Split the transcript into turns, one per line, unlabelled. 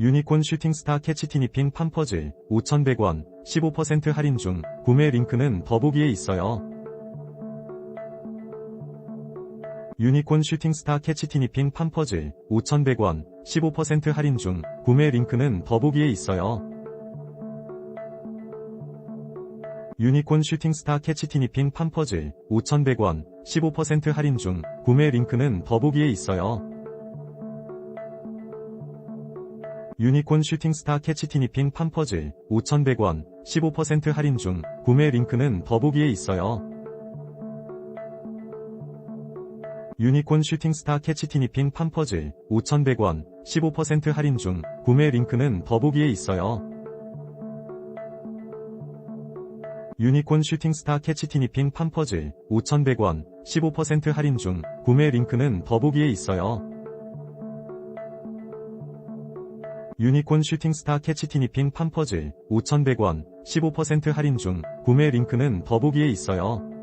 유니콘 슈팅스타 캐치티니핑 팜퍼즈 5,100원 15% 할인 중 구매 링크는 더보기에 있어요. 유니콘 슈팅스타 캐치티니핑 팜퍼즈 5,100원 15% 할인 중 구매 링크는 더보기에 있어요. 유니콘 슈팅스타 캐치티니핑 팜퍼즈 5,100원 15% 할인 중 구매 링크는 더보기에 있어요. 유니콘 슈팅스타 캐치티니핑 팜퍼즈 5,100원 15% 할인 중 구매 링크는 더보기에 있어요. 유니콘 슈팅스타 캐치티니핑 팜퍼즈 5,100원 15% 할인 중 구매 링크는 더보기에 있어요. 유니콘 슈팅스타 캐치티니핑 팜퍼즈 5,100원 15% 할인 중 구매 링크는 더보기에 있어요. 유니콘 슈팅스타 캐치티니핑 팜퍼즈 5,100원 15% 할인 중 구매 링크는 더보기에 있어요.